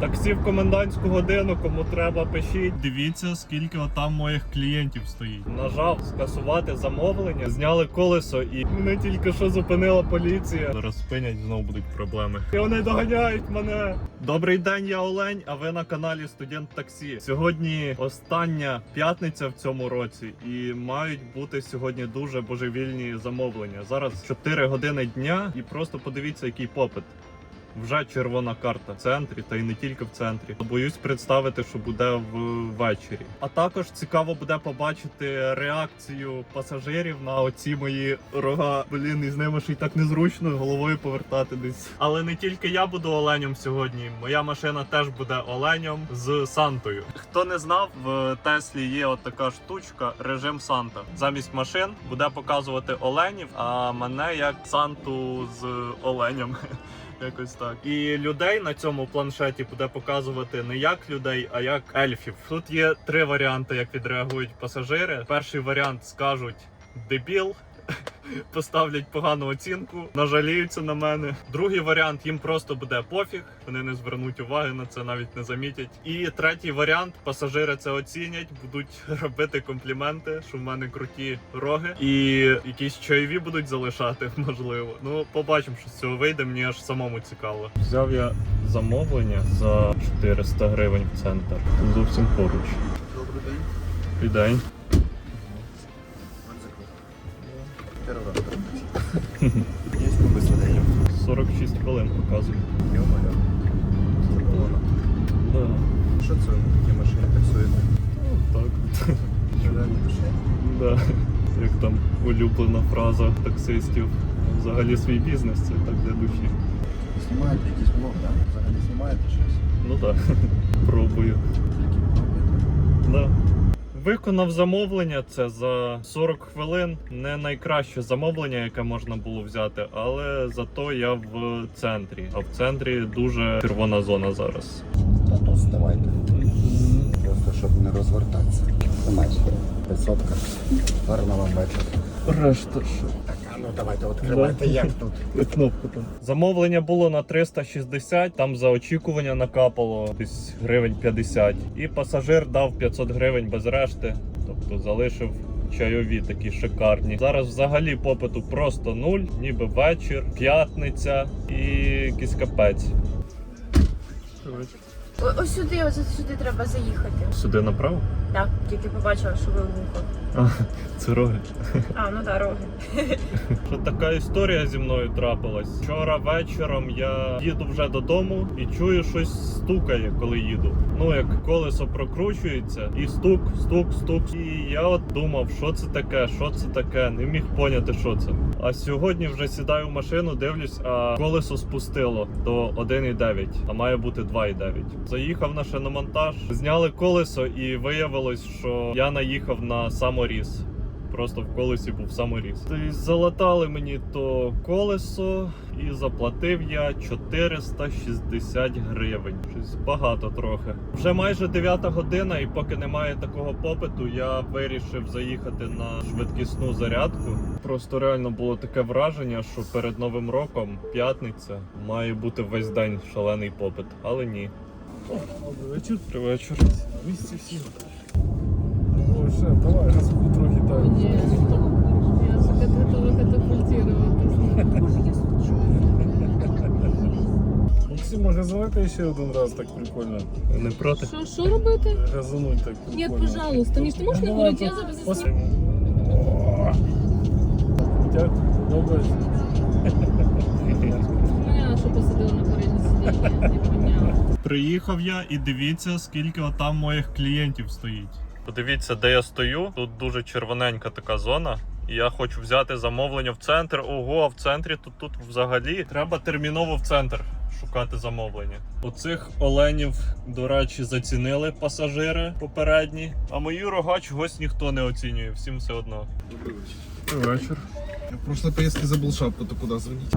Таксі в комендантську годину, кому треба, пишіть. Дивіться, скільки отам моїх клієнтів стоїть. Нажав скасувати замовлення, зняли колесо і мене тільки що зупинила поліція. Зараз спинять, знову будуть проблеми. І вони доганяють мене. Добрий день, я Олень, а ви на каналі Студент Таксі. Сьогодні остання п'ятниця в цьому році, і мають бути сьогодні дуже божевільні замовлення. Зараз 4 години дня, і просто подивіться, який попит. Вже червона карта в центрі, та й не тільки в центрі. Боюсь представити, що буде ввечері. А також цікаво буде побачити реакцію пасажирів на оці мої рога. Блін, і з ними ж і так незручно головою повертати десь. Але не тільки я буду оленем сьогодні. Моя машина теж буде оленем з Сантою. Хто не знав, в Теслі є от така штучка, режим Санта. Замість машин буде показувати оленів, а мене як Санту з оленем. Якось так. І людей на цьому планшеті буде показувати не як людей, а як ельфів. Тут є три варіанти, як відреагують пасажири. Перший варіант скажуть дебіл. Поставлять погану оцінку, нажаліються на мене. Другий варіант їм просто буде пофіг, вони не звернуть уваги на це, навіть не замітять. І третій варіант пасажири це оцінять, будуть робити компліменти, що в мене круті роги, і якісь чайові будуть залишати, можливо. Ну, побачимо, що з цього вийде. Мені аж самому цікаво. Взяв я замовлення за 400 гривень в центр. Зовсім поруч. Добрий день. І день. 46 хвилин показує. Йо-моє. Заполоно. Да. Що це ви такі машини таксуєте? Ну, так. Душі. Да. Як там улюблена фраза таксистів. Взагалі свій бізнес це так для душі. Знімаєте якийсь блог, так? Взагалі знімаєте щось? Ну так. Пробую. Тільки пробуєте? Да. Виконав замовлення це за 40 хвилин. Не найкраще замовлення, яке можна було взяти, але зато я в центрі. А в центрі дуже червона зона зараз. Та то здавайте. Просто щоб не розвертатися. Тримайте. 500 Гарного вам вечора. Решта що? Ну давайте відкривайте, як тут. Кнопку там. Замовлення було на 360, там за очікування накапало десь гривень 50. І пасажир дав 500 гривень без решти, тобто залишив. Чайові такі шикарні. Зараз взагалі попиту просто нуль, ніби вечір, п'ятниця і якийсь капець. О- Ось сюди, ось сюди треба заїхати. Сюди направо? Так, тільки побачила, що ви вухо. А, це роги. А, ну да, роги. Що така історія зі мною трапилась. Вчора вечором я їду вже додому і чую щось стукає, коли їду. Ну як колесо прокручується, і стук, стук, стук. І я от думав, що це таке, що це таке, не міг поняти, що це. А сьогодні вже сідаю в машину, дивлюсь, а колесо спустило до 1,9, а має бути 2,9. Заїхав на шиномонтаж, зняли колесо, і виявилось, що я наїхав на саморіз. Просто в колесі був саморіз. Тобто залатали мені то колесо і заплатив я 460 гривень. Щось багато трохи. Вже майже 9 година, і поки немає такого попиту, я вирішив заїхати на швидкісну зарядку. Просто реально було таке враження, що перед новим роком, п'ятниця, має бути весь день шалений попит, але ні. Добрий вечір. Добрий вечір. Місці всі. Ой, ще, давай, газку трохи так. Я вже готова катапультироваться. Максим, може залити ще один раз так прикольно. Не проти? Що, що робити? Газануть так прикольно. Нет, пожалуйста. Миш, ты можешь не курить? Я зараз засну. Дякую. Добре. Що посадила на переднє сидіння. Не поняла. Приїхав я і дивіться, скільки отам моїх клієнтів стоїть. Подивіться, де я стою. Тут дуже червоненька така зона. І я хочу взяти замовлення в центр. Ого, а в центрі тут, тут взагалі треба терміново в центр шукати замовлення. Оцих оленів, до речі, зацінили пасажири попередні. А мої рога чогось ніхто не оцінює. Всім все одно. Добрий вечір. Добрий вечір. Я в прошлой поездке забыл шапку, то куда звонить?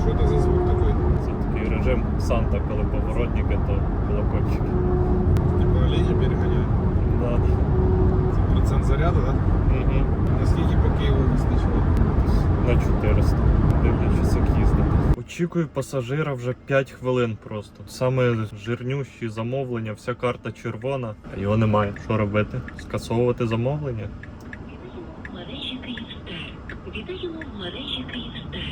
Что это за звук такой? Це такий режим Санта, коли поворотники, то колокольчики. Типа оленя перегоняют. Да. Заряду, так? Угу. Наскільки по Києву вистачило? На 400. Дивлячись, як їздити. Очікую пасажира вже 5 хвилин просто. Саме жирнющі замовлення, вся карта червона, а його немає. Що робити? Скасовувати замовлення? Вітаємо в мережі Київстар. Вітаємо в мережі Київстар.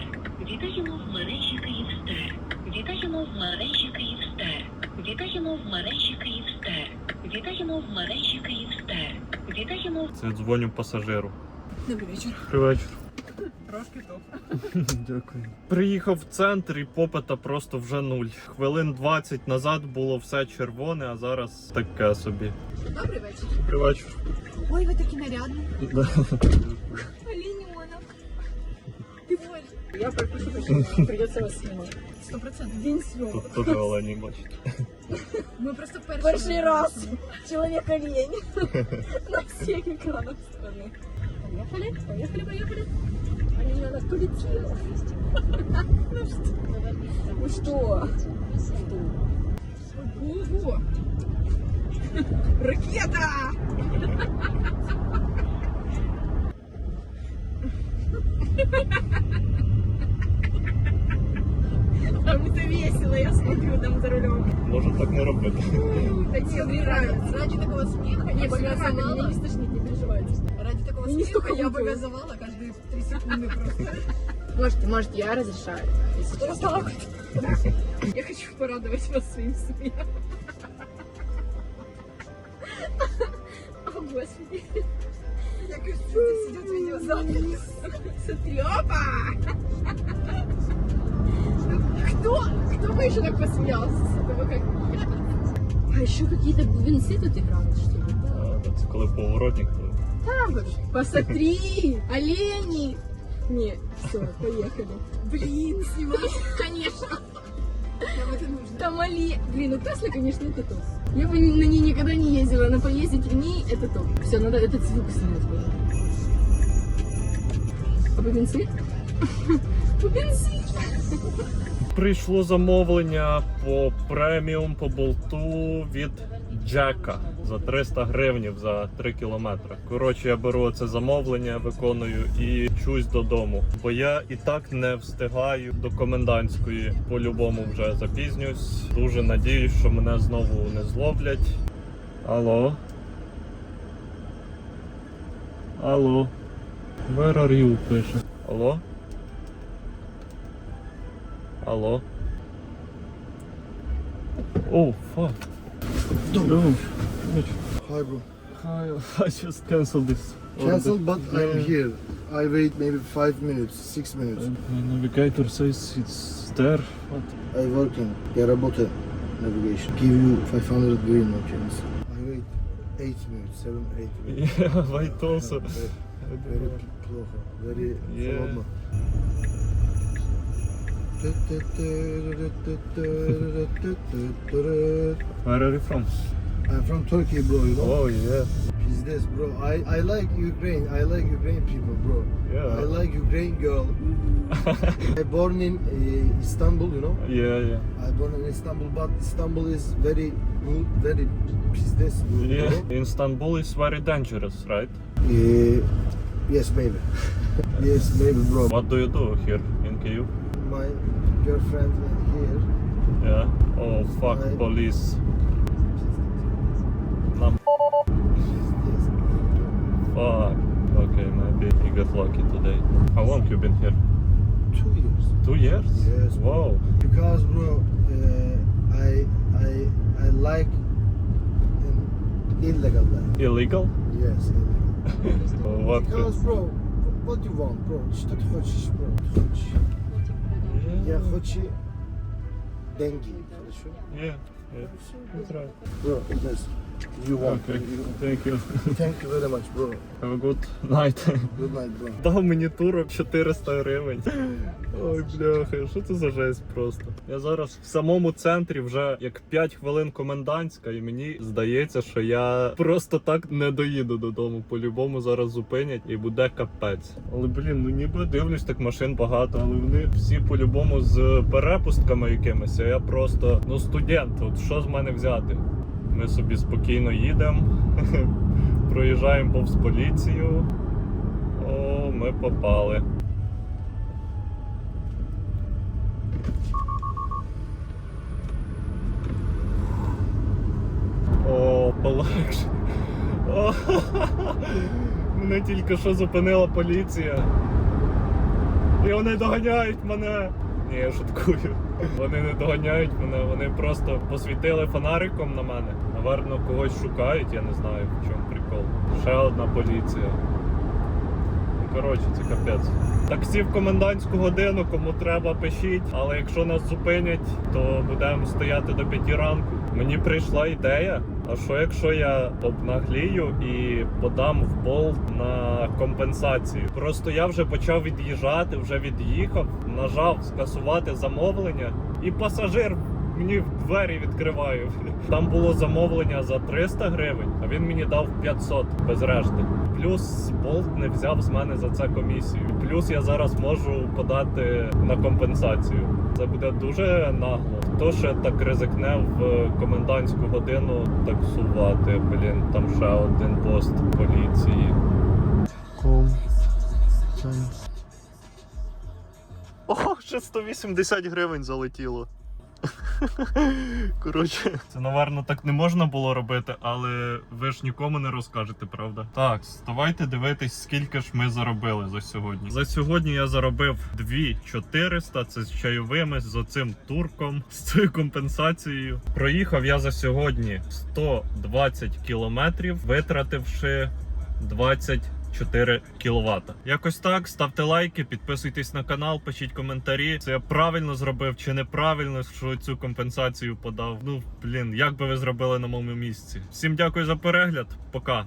Вітаємо в мережі Київстар. Вітаємо в мережі Київстар. Вітаємо в мережі Київстар. Вітаємо в мережі Київстар. Це дзвоню пасажиру. Добрий вечір. Добрий вечір. Трошки топ. Дякую. Приїхав в центр і попита просто вже нуль. Хвилин 20 назад було все червоне, а зараз таке собі. Добрий вечір. Добрий вечір. Ой, ви такі нарядні. Олененок. Ти боже. Я пропишу, що придеться вас знімати. Сто процентів. День зйомок. Тут теж олені бачите. Ми просто перший, перший раз. Чоловік олень. На всіх екранах страны. Поехали, поехали, поехали. Они на нас полетела. Ну что? Ого! Ракета! Там это весело, я смотрю там за рулем. Може так не робити. Мне нравится. Ради такого смеха я бы газовала. Не стошнит, не переживайте. Ради такого смеха я бы газовала каждые три секунды просто. Можете, можете, я разрешаю. Я хочу порадовать вас своим смехом. О, Господи. Кажется, здесь идет видеозапись. Опа! Кто? Кто бы еще так посмеялся с этого, как я? А еще какие-то венцы тут играют, что ли? А, Це коли поворотник. Там вот. Посмотри! Олени! Не, все, поехали. Блин, снимай. Конечно. Нам это нужно. Там олень. Блин, ну Тесла, конечно, это топ. Я бы на ней никогда не ездила, но поездить в ней это топ. Все, надо этот звук снять будет. А по бензин? По бензин. Прийшло замовлення по преміум по болту від Джека за 300 гривнів за 3 кілометри. Коротше, я беру це замовлення, виконую і чусь додому. Бо я і так не встигаю до комендантської. По-любому вже запізнююсь. Дуже надіюсь, що мене знову не зловлять. Алло. Алло. Where are you, пише. Алло? Алло. О, fuck. No. Hi bro. Hi, I just canceled this. Cancel, but I'm Yeah. here. I wait maybe five minutes, six minutes. My navigator says it's there. What? I working. Я работаю. Navigation. Give you 500 green, no chance. I wait eight minutes, seven, eight minutes. Yeah, wait also. Very, very плохо. Very Yeah. холодно. Where are you from? I'm from Turkey, bro. You know. Oh, yeah. Business, bro. I I like Ukraine. I like Ukraine people, bro. Yeah. I like Ukraine girl. I born in uh, Istanbul, you know. yeah, yeah. I born in Istanbul, but Istanbul is very good, very business good. you Yeah. know? Istanbul is very dangerous, right? Uh, yes, maybe. yes, maybe, bro. What do you do here in Kyiv? My girlfriend here. Yeah. Oh, fuck, I- police. fuck. Okay, maybe you got lucky today. How long you been here? Two years. Two years? Yes. Wow. Because, bro, uh, I I I like um, illegal life. Illegal? Yes, illegal. What? Because, bro, what you want, bro? Что ты хочешь, bro? Ты хочешь? Я хочу деньги. Хорошо? Yeah. Yeah. That's right. Bro, yes. You want. Okay. Thank you. Thank you very much, bro. Have a good night. Good night, bro. Дав мені турок 400 гривень. Ой, бляха, що це за жесть просто. Я зараз в самому центрі вже як 5 хвилин комендантська, і мені здається, що я просто так не доїду додому. По-любому зараз зупинять і буде капець. Але блін, ну ніби дивлюсь, так машин багато, але вони всі по-любому з перепустками якимись. А я просто ну студент. От що з мене взяти? Ми собі спокійно їдемо. Проїжджаємо повз поліцію. О, ми попали. О, полегше. О, мене тільки що зупинила поліція. І вони доганяють мене. Ні, я шуткую. Вони не доганяють мене, вони просто посвітили фонариком на мене. Наверно, когось шукають, я не знаю в чому прикол. Ще одна поліція. Ну, Коротше, це капець. Таксі в комендантську годину, кому треба, пишіть. Але якщо нас зупинять, то будемо стояти до п'яті ранку. Мені прийшла ідея. А що якщо я обнаглію і подам в болт на компенсацію? Просто я вже почав від'їжджати, вже від'їхав, нажав скасувати замовлення, і пасажир мені в двері відкриває. Там було замовлення за 300 гривень, а він мені дав 500 без решти. Плюс болт не взяв з мене за це комісію. Плюс я зараз можу подати на компенсацію. Це буде дуже нагло. Хто ще так ризикне в комендантську годину таксувати? Блін, там ще один пост поліції. О, ще 180 гривень залетіло. Коротше, це, напевно, так не можна було робити, але ви ж нікому не розкажете, правда? Так, давайте дивитись, скільки ж ми заробили за сьогодні. За сьогодні я заробив 2400, це з чайовими, з оцим турком, з цією компенсацією. Проїхав я за сьогодні 120 кілометрів, витративши 20 4 кВт. Якось так. Ставте лайки, підписуйтесь на канал, пишіть коментарі. Це я правильно зробив чи неправильно, що цю компенсацію подав. Ну блін, як би ви зробили на моєму місці? Всім дякую за перегляд. Пока.